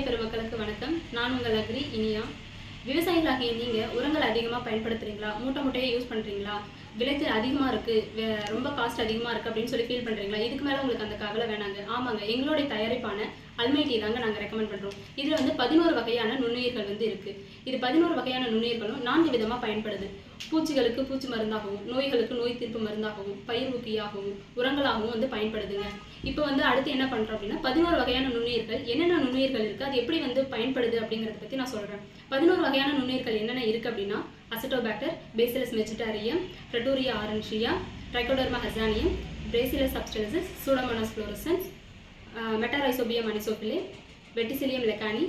விவசாய பெருமக்களுக்கு வணக்கம். நான் உங்கள் அக்ரி இனியா. விவசாயிகளாகிய நீங்கள் உரங்கள் அதிகமாக பயன்படுத்துறீங்களா? மூட்டை மூட்டையை யூஸ் பண்ணுறீங்களா விளைச்சல் அதிகமாக இருக்குது ரொம்ப காஸ்ட் அதிகமாக இருக்குது அப்படின்னு சொல்லி ஃபீல் பண்ணுறீங்களா இதுக்கு மேலே உங்களுக்கு அந்த கவலை வேணாங்க. ஆமாங்க எங்களுடைய தயாரிப்பான அல்மைட்டி தாங்க நாங்கள் ரெக்கமெண்ட் பண்ணுறோம் இதில் வந்து பதினோரு வகையான நுண்ணுயிர்கள் வந்து இருக்குது இது பதினோரு வகையான நுண்ணுயிர்களும் நான்கு விதமாக பயன்படுது. பூச்சிகளுக்கு பூச்சி மருந்தாகவும் நோய்களுக்கு நோய் தீர்ப்பு மருந்தாகவும் பயிர் ஊக்கியாகவும் உரங்களாகவும் வந்து பயன்படுதுங்க. இப்போ வந்து அடுத்து என்ன பண்ணுறோம் அப்படின்னா பதினோரு வகையான நுண்ணுயிர்கள் என்னென்ன நுண்ணுயிர்கள் இருக்குது அது எப்படி வந்து பயன்படுது அப்படிங்கிறத பற்றி நான் சொல்கிறேன் பதினோரு வகையான நுண்ணுயிர்கள் என்னென்ன இருக்குது அப்படின்னா Azotobacter Bacillus megaterium Frateuria aurantia Trichoderma harzianum Bacillus substances Pseudomonas fluorescens Metarhizium anisopliae Verticillium lecanii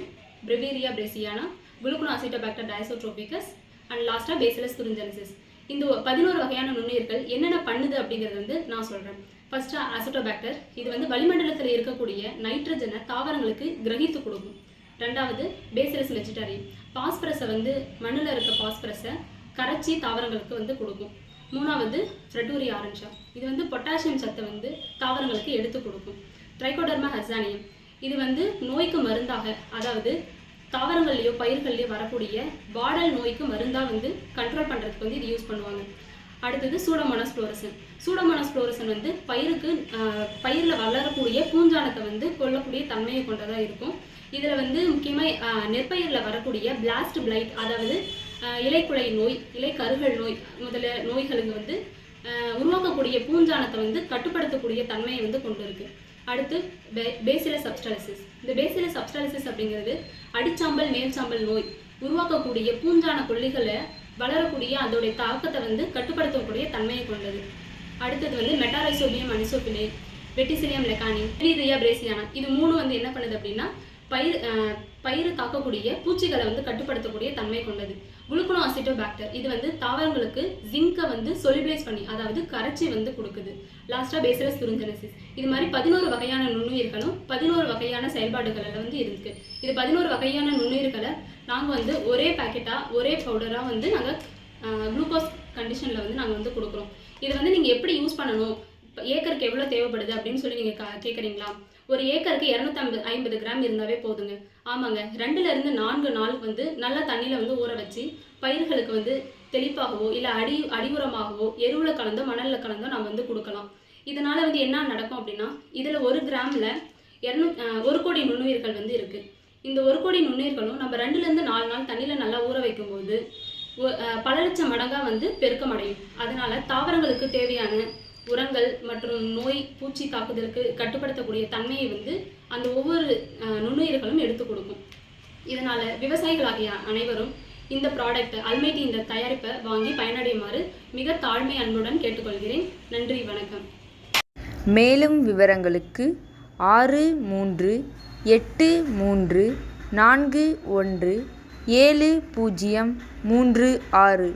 Beauveria bassiana Gluconacetobacter diazotrophicus and லாஸ்ட்டாக பேசிலஸ் துரிஞ்சென்சிஸ் இந்த பதினோரு வகையான நுண்ணுயிர்கள் என்னென்ன பண்ணுது அப்படிங்கிறது வந்து நான் சொல்கிறேன் ஃபர்ஸ்ட்டு அசிட்டோபாக்டர் இது வந்து வளிமண்டலத்தில் இருக்கக்கூடிய நைட்ரஜனை தாவரங்களுக்கு கிரகித்து கொடுக்கும். ரெண்டாவது பேசிலஸ் வெஜிடரி பாஸ்பரஸை வந்து மண்ணில் இருக்க பாஸ்பரஸை கரைச்சி தாவரங்களுக்கு வந்து கொடுக்கும். மூணாவது ஃப்ரெட்டூரி ஆரஞ்சா இது வந்து பொட்டாசியம் சத்தை வந்து தாவரங்களுக்கு எடுத்து கொடுக்கும். ட்ரைகோடர்மா ஹர்சானியம் இது வந்து நோய்க்கு மருந்தாக அதாவது தாவரங்கள்லையோ பயிர்கள்லையோ வரக்கூடிய வாடல் நோய்க்கு மருந்தாக வந்து கண்ட்ரோல் பண்ணுறதுக்கு வந்து இது யூஸ் பண்ணுவாங்க. அடுத்தது சூடோமோனாஸ் ஃப்ளோரசன் சூடோமோனாஸ் ஃப்ளோரசன் வந்து பயிருக்கு பயிரில் வளரக்கூடிய பூஞ்சானத்தை வந்து கொல்லக்கூடிய தன்மையை கொண்டதாக இருக்கும். இதில் வந்து முக்கியமாக நெற்பயிரில் வரக்கூடிய பிளாஸ்ட் பிளைட் அதாவது ஆஹ் இலைக்குலை நோய் இலை கருகல் நோய் முதல நோய்களுக்கு வந்து உருவாக்கக்கூடிய பூஞ்சானத்தை வந்து கட்டுப்படுத்தக்கூடிய தன்மையை வந்து கொண்டு இருக்குது அடுத்து பேசில சப்ஸ்டாலிசிஸ் இந்த பேசில சப்ஸ்டாலிசிஸ் அப்படிங்கிறது அடிச்சாம்பல் மேல்சாம்பல் நோய் உருவாக்கக்கூடிய பூஞ்சான கொல்லிகளை வளரக்கூடிய அதோடைய தாக்கத்தை வந்து கட்டுப்படுத்தக்கூடிய தன்மையை கொண்டது. அடுத்தது வந்து மெட்டாரைசோபியம் அனிசோபிலே வெட்டிசிலியம் லெக்கானி பிரீதியா பிரேசியானா இது மூணு வந்து என்ன பண்ணுது அப்படின்னா பயிர் பயிர் தாக்கக்கூடிய பூச்சிகளை வந்து கட்டுப்படுத்தக்கூடிய தன்மை கொண்டது. குளுக்கனோ அசிட்டோபாக்டர் இது வந்து தாவரங்களுக்கு ஜிங்கை வந்து சொலிபிளைஸ் பண்ணி அதாவது கரைச்சி வந்து கொடுக்குது. லாஸ்ட்டாக பேசிலஸ் துருஞ்சனசிஸ் இது மாதிரி பதினோரு வகையான நுண்ணுயிர்களும் பதினோரு வகையான செயல்பாடுகளில் வந்து இருக்கு. இது பதினோரு வகையான நுண்ணுயிர்களை நாங்கள் வந்து ஒரே பேக்கெட்டாக ஒரே பவுடராக வந்து நாங்கள் குளுக்கோஸ் கண்டிஷனில் வந்து நாங்கள் வந்து கொடுக்குறோம். இது வந்து நீங்கள் எப்படி யூஸ் பண்ணணும்? இப்போ ஏக்கருக்கு எவ்வளோ தேவைப்படுது அப்படின்னு சொல்லி நீங்கள் கா கேட்குறீங்களா ஒரு ஏக்கருக்கு இரநூத்தம்பது ஐம்பது கிராம் இருந்தாவே போதுங்க. ஆமாங்க. ரெண்டுலேருந்து நான்கு நாள் வந்து நல்லா தண்ணியில் வந்து ஊற வச்சு பயிர்களுக்கு வந்து தெளிப்பாகவோ இல்லை அடி அடி உரமாகவோ எருவில் கலந்தோ மணலில் கலந்தோ நம்ம வந்து கொடுக்கலாம். இதனால் வந்து என்ன நடக்கும் அப்படின்னா இதில் ஒரு கிராமில் இரநூ ஒரு கோடி நுண்ணுயிர்கள் வந்து இருக்குது இந்த ஒரு கோடி நுண்ணுயிர்களும் நம்ம ரெண்டுலேருந்து நாலு நாள் தண்ணியில் நல்லா ஊற வைக்கும்போது பல லட்சம் மடங்காக வந்து பெருக்கம் அடையும் அதனால தாவரங்களுக்கு தேவையான உரங்கள் மற்றும் நோய் பூச்சி தாக்குதலுக்கு கட்டுப்படுத்தக்கூடிய தன்மையை வந்து அந்த ஒவ்வொரு நுண்ணுயிர்களும் எடுத்து கொடுக்கும். இதனால விவசாயிகளாகிய அனைவரும் இந்த ப்ராடக்ட் அல்மைட்டி இந்த தயாரிப்பை வாங்கி பயனடையுமாறு மிக தாழ்மை அன்புடன் கேட்டுக்கொள்கிறேன். நன்றி வணக்கம். மேலும் விவரங்களுக்கு ஆறு மூன்று எட்டு மூன்று நான்கு ஒன்று ஏழு பூஜ்ஜியம் மூன்று ஆறு